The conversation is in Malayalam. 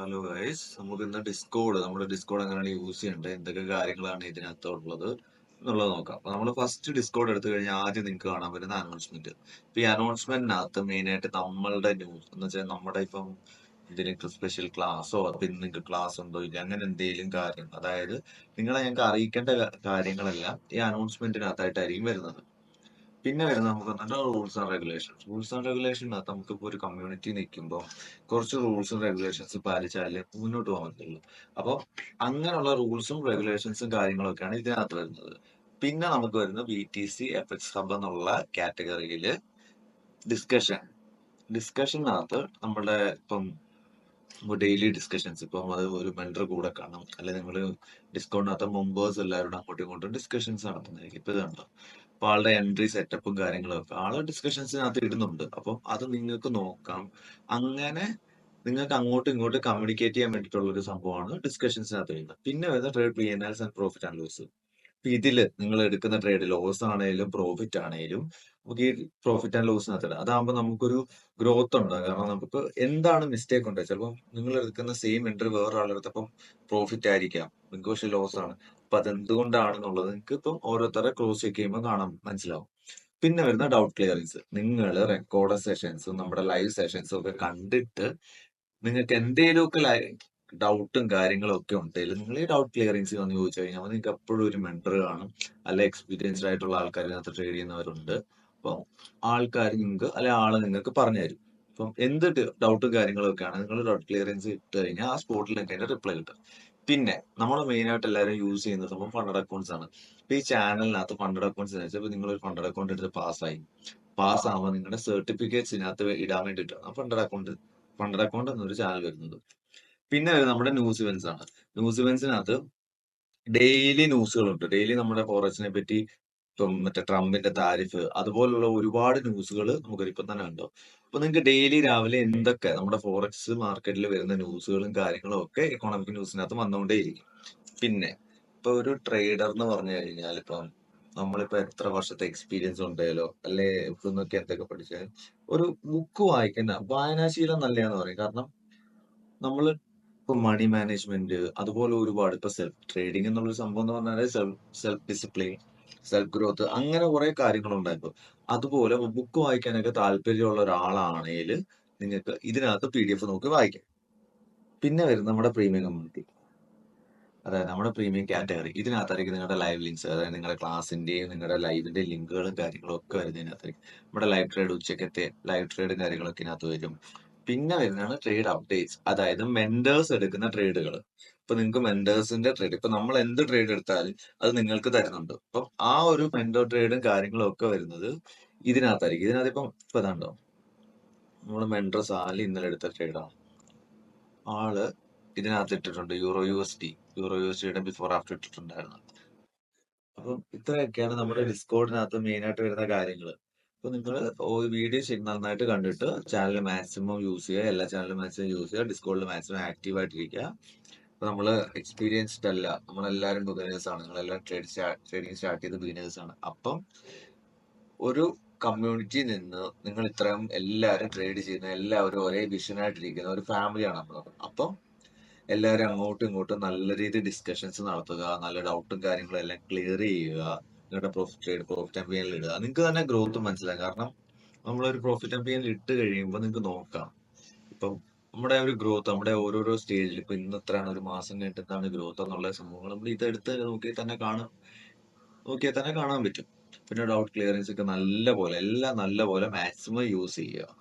ഹലോ ഗൈസ് നമുക്ക് ഇന്ന് ഡിസ്കോഡ് നമ്മുടെ ഡിസ്കോഡ് എങ്ങനെയാണ് യൂസ് ചെയ്യേണ്ടത് എന്തൊക്കെ കാര്യങ്ങളാണ് ഇതിനകത്തുള്ളത് എന്നുള്ളത് നോക്കാം. അപ്പൊ നമ്മൾ ഫസ്റ്റ് ഡിസ്കോഡ് എടുത്തു കഴിഞ്ഞാൽ ആദ്യം നിങ്ങൾക്ക് കാണാൻ പറ്റുന്ന അനൗൺസ്മെന്റ് ഇപ്പൊ ഈ അനൗൺസ്മെന്റിനകത്ത് മെയിൻ ആയിട്ട് നമ്മളുടെ ന്യൂസ് എന്ന് വെച്ചാൽ നമ്മുടെ ഇപ്പം എന്തെങ്കിലും സ്പെഷ്യൽ ക്ലാസ്സോ പിന്നെ നിങ്ങൾക്ക് ക്ലാസ് ഉണ്ടോ ഇല്ല അങ്ങനെ എന്തെങ്കിലും കാര്യം അതായത് നിങ്ങളെ ഞങ്ങൾക്ക് അറിയിക്കേണ്ട കാര്യങ്ങളെല്ലാം ഈ അനൗൺസ്മെന്റിനകത്തായിട്ടായിരിക്കും വരുന്നത്. പിന്നെ വരുന്ന നമുക്ക് നല്ല rules and regulations rules and റെഗുലേഷനകത്ത് നമുക്കിപ്പോൾ ഒരു കമ്മ്യൂണിറ്റി നിൽക്കുമ്പോൾ കുറച്ച് റൂൾസും റെഗുലേഷൻസ് പാലിച്ചാലേ മുന്നോട്ട് പോകാൻ പറ്റുള്ളൂ. അപ്പോൾ അങ്ങനെയുള്ള റൂൾസും റെഗുലേഷൻസും കാര്യങ്ങളൊക്കെയാണ് ഇതിനകത്ത് വരുന്നത്. പിന്നെ നമുക്ക് വരുന്ന B T C FX hub എന്നുള്ള കാറ്റഗറിയിൽ ഡിസ്കഷൻ ഡിസ്കഷനകത്ത് നമ്മുടെ ഇപ്പം ഡെയിലി ഡിസ്കഷൻസ് ഇപ്പം അത് ഒരു മെൻഡർ കൂടെ കാണാം അല്ലെങ്കിൽ നിങ്ങൾ ഡിസ്കൗണ്ടിനകത്ത് മെമ്പേഴ്സ് എല്ലാവരോടും അങ്ങോട്ടും ഇങ്ങോട്ടും ഡിസ്കഷൻസ് നടത്തുന്നതായിരിക്കും. ഇപ്പം ഇത് കണ്ടോ അപ്പൊ ആളുടെ എൻട്രി സെറ്റപ്പും കാര്യങ്ങളും ഒക്കെ ആൾ ഡിസ്കഷൻസിനകത്ത് ഇടുന്നുണ്ട്. അപ്പം അത് നിങ്ങൾക്ക് നോക്കാം. അങ്ങനെ നിങ്ങൾക്ക് അങ്ങോട്ടും ഇങ്ങോട്ടും കമ്മ്യൂണിക്കേറ്റ് ചെയ്യാൻ വേണ്ടിയിട്ടുള്ള ഒരു സംഭവമാണ് ഡിസ്കഷൻസിനകത്ത് വരുന്നത് പിന്നെ വരുന്ന trade P N and profit and loss ഇതിൽ നിങ്ങൾ എടുക്കുന്ന ട്രേഡ് ലോസ് ആണെങ്കിലും പ്രോഫിറ്റ് ആണെങ്കിലും നമുക്ക് ഈ പ്രോഫിറ്റ് ആൻഡ് ലോസ് ഇടാം. അതാകുമ്പോൾ നമുക്കൊരു ഗ്രോത്ത് ഉണ്ടാകും കാരണം നമുക്ക് എന്താണ് മിസ്റ്റേക്ക് ഉണ്ട് ചിലപ്പോൾ നിങ്ങൾ എടുക്കുന്ന സെയിം എൻട്രി വേറെ ആളെടുത്തപ്പം പ്രോഫിറ്റ് ആയിരിക്കാം. നിങ്ങൾക്ക് പക്ഷെ ലോസ് ആണ്. അപ്പൊ അതെന്തുകൊണ്ടാണെന്നുള്ളത് നിങ്ങൾക്ക് ഇപ്പം ഓരോരുത്തരെ ക്ലോസ് ചെക്ക് ചെയ്യുമ്പോൾ കാണാം. മനസ്സിലാവും. പിന്നെ വരുന്ന ഡൗട്ട് ക്ലിയറിങ്സ് നിങ്ങൾ റെക്കോർഡ് സെഷൻസും നമ്മുടെ ലൈവ് സെഷൻസും ഒക്കെ കണ്ടിട്ട് നിങ്ങൾക്ക് എന്തെങ്കിലുമൊക്കെ ഡൗട്ടും കാര്യങ്ങളും ഒക്കെ ഉണ്ടെങ്കിൽ നിങ്ങൾ ഈ ഡൗട്ട് ക്ലിയറിങ്സ് വന്ന് ചോദിച്ചു കഴിഞ്ഞാൽ നിങ്ങൾക്ക് എപ്പോഴും ഒരു മെന്റർ കാണും. അല്ല എക്സ്പീരിയൻസ്ഡ് ആയിട്ടുള്ള ആൾക്കാർ ട്രേഡ് ചെയ്യുന്നവരുണ്ട്. അപ്പം ആൾക്കാർ നിങ്ങൾക്ക് അല്ലെ ആൾ നിങ്ങൾക്ക് പറഞ്ഞു തരും. അപ്പം എന്ത് ഡൗട്ടും കാര്യങ്ങളും ഒക്കെയാണ് നിങ്ങൾ ഡൗട്ട് ക്ലിയറൻസ് ഇട്ട് കഴിഞ്ഞാൽ ആ സ്പോട്ടിൽ നിങ്ങൾക്ക് അതിന്റെ റിപ്ലൈ കിട്ടും. പിന്നെ നമ്മൾ മെയിൻ ആയിട്ട് എല്ലാവരും യൂസ് ചെയ്യുന്നത് സംഭവം ഫണ്ടഡ് അക്കൗണ്ട്സ് ആണ്. ഇപ്പൊ ഈ ചാനലിനകത്ത് ഫണ്ടഡ് അക്കൗണ്ട്സ് എന്ന് വെച്ചാൽ നിങ്ങൾ ഒരു ഫണ്ടഡ് അക്കൗണ്ട് എടുത്ത് പാസ്സായി പാസ് ആവുമ്പോൾ നിങ്ങളുടെ സർട്ടിഫിക്കറ്റ്സ് ഇതിനകത്ത് ഇടാൻ വേണ്ടിയിട്ടാണ് ഫണ്ടഡ് അക്കൗണ്ട് ഫണ്ടഡ് അക്കൗണ്ട് എന്നൊരു ചാനൽ വരുന്നത്. പിന്നെ വരുന്നത് നമ്മുടെ ന്യൂസ് ഇവന്റ്സ് ആണ്. ന്യൂസ് ഇവന്റ്സിനകത്ത് ഡെയിലി ന്യൂസുകളുണ്ട് ഡെയിലി നമ്മുടെ ഫോറസ്റ്റിനെ പറ്റി ഇപ്പം മറ്റേ ട്രംപിന്റെ താരിഫ് അതുപോലുള്ള ഒരുപാട് ന്യൂസുകൾ നമുക്ക് ഇപ്പം തന്നെ ഉണ്ടോ അപ്പൊ നിങ്ങൾക്ക് ഡെയിലി രാവിലെ എന്തൊക്കെ നമ്മുടെ ഫോറക്സ് മാർക്കറ്റിൽ വരുന്ന ന്യൂസുകളും കാര്യങ്ങളും ഒക്കെ എക്കോണമിക് ന്യൂസിനകത്ത് വന്നുകൊണ്ടേയിരിക്കും പിന്നെ ഇപ്പൊ ഒരു ട്രേഡർ എന്ന് പറഞ്ഞു കഴിഞ്ഞാൽ ഇപ്പം നമ്മളിപ്പോ എത്ര വർഷത്തെ എക്സ്പീരിയൻസ് ഉണ്ടല്ലോ അല്ലെ ഇവിടുന്നൊക്കെ എന്തൊക്കെ പഠിച്ചാൽ ഒരു ബുക്ക് വായിക്കുന്ന വായനാശീലം നല്ലതാന്ന് പറയും. കാരണം നമ്മൾ ഇപ്പൊ മണി മാനേജ്മെന്റ് അതുപോലെ ഒരുപാട് ഇപ്പൊ സെൽഫ് ട്രേഡിംഗ് എന്നുള്ള സംഭവം എന്ന് പറഞ്ഞാൽ self self discipline self growth അങ്ങനെ കുറെ കാര്യങ്ങളുണ്ടായിരുന്നു അതുപോലെ ബുക്ക് വായിക്കാനൊക്കെ താല്പര്യമുള്ള ഒരാളാണെങ്കിൽ നിങ്ങൾക്ക് ഇതിനകത്ത് പി ഡി എഫ് നോക്കി വായിക്കാം. പിന്നെ വരും നമ്മുടെ പ്രീമിയം കമ്മ്യൂണിറ്റി അതായത് നമ്മുടെ പ്രീമിയം കാറ്റഗറി ഇതിനകത്തായിരിക്കും നിങ്ങളുടെ ലൈവ് ലിങ്ക്സ് അതായത് നിങ്ങളുടെ ക്ലാസ്സിന്റെയും നിങ്ങളുടെ ലൈവിന്റെ ലിങ്കുകളും കാര്യങ്ങളും ഒക്കെ വരുന്നതിനകത്തായിരിക്കും. നമ്മുടെ ലൈവ് ട്രേഡ് ഉച്ചക്കത്തെ ലൈവ് ട്രേഡും കാര്യങ്ങളൊക്കെ ഇതിനകത്ത് വരും. പിന്നെ വരുന്നതാണ് ട്രേഡ് അപ്ഡേറ്റ്സ് അതായത് മെന്റേഴ്സ് എടുക്കുന്ന ട്രേഡുകൾ ഇപ്പൊ നിങ്ങൾക്ക് മെന്റേഴ്സിന്റെ ട്രേഡ് ഇപ്പൊ നമ്മൾ എന്ത് ട്രേഡ് എടുത്താലും അത് നിങ്ങൾക്ക് തരുന്നുണ്ട്. അപ്പം ആ ഒരു മെന്റർ ട്രേഡും കാര്യങ്ങളും ഒക്കെ വരുന്നത് ഇതിനകത്തായിരിക്കും. ഇതിനകത്ത് ഇപ്പം ഇപ്പൊ ഇതാണ്ടോ നമ്മൾ മെന്റർ സാലി ഇന്നലെ എടുത്ത ട്രേഡാണ് ആൾ ഇതിനകത്ത് ഇട്ടിട്ടുണ്ട് euro U S D euro U S ഡിയുടെ ബിഫോർ ആഫ്റ്റർ ഇട്ടിട്ടുണ്ടായിരുന്നു. അപ്പം ഇത്രയൊക്കെയാണ് നമ്മുടെ ഡിസ്കോഡിനകത്ത് മെയിൻ ആയിട്ട് വരുന്ന കാര്യങ്ങൾ അപ്പൊ നിങ്ങൾ വീഡിയോ ശരി നന്നായിട്ട് കണ്ടിട്ട് ചാനൽ മാക്സിമം യൂസ് ചെയ്യുക എല്ലാ ചാനലും മാക്സിമം യൂസ് ചെയ്യുക ഡിസ്കോഡിൽ മാക്സിമം ആക്റ്റീവ് ആയിട്ടിരിക്കുക. അപ്പൊ നമ്മൾ എക്സ്പീരിയൻസ്ഡ് അല്ല നമ്മളെല്ലാവരും ബിഗിനേഴ്സ് ആണ് നിങ്ങളെല്ലാം ട്രേഡ് ട്രേഡിംഗ് സ്റ്റാർട്ട് ചെയ്ത ബിഗിനേഴ്സ് ആണ്. അപ്പം ഒരു കമ്മ്യൂണിറ്റി നിന്ന് നിങ്ങൾ ഇത്രയും എല്ലാവരും ട്രേഡ് ചെയ്യുന്ന എല്ലാവരും ഒരേ വിഷനായിട്ടിരിക്കുന്ന ഒരു ഫാമിലിയാണ് നമ്മൾ അപ്പം എല്ലാവരും അങ്ങോട്ടും ഇങ്ങോട്ടും നല്ല രീതിയിൽ ഡിസ്കഷൻസ് നടത്തുക നല്ല ഡൗട്ടും കാര്യങ്ങളും എല്ലാം ക്ലിയർ ചെയ്യുക നിങ്ങളുടെ പ്രോഫിറ്റ് ട്രേഡ് പ്രോഫിറ്റ് പിയിൽ ഇടുക. നിങ്ങൾക്ക് തന്നെ ഗ്രോത്ത് മനസ്സിലാകും കാരണം നമ്മളൊരു പ്രോഫിറ്റ് ആൻഡ് ഇട്ട് കഴിയുമ്പോൾ നിങ്ങൾക്ക് നോക്കാം. ഇപ്പം നമ്മുടെ ഒരു ഗ്രോത്ത് നമ്മുടെ ഓരോരോ സ്റ്റേജിൽ ഇപ്പൊ ഇന്ന് എത്രയാണ് ഒരു മാസം കഴിഞ്ഞിട്ട് എന്താണ് ഗ്രോത്ത് എന്നുള്ള സംഭവങ്ങൾ നമ്മൾ ഇതെടുത്ത് നോക്കി തന്നെ കാണാം. നോക്കിയാൽ തന്നെ കാണാൻ പറ്റും. പിന്നെ ഡൗട്ട് ക്ലിയറൻസ് ഒക്കെ നല്ല പോലെ എല്ലാം നല്ല പോലെ മാക്സിമം യൂസ് ചെയ്യുക.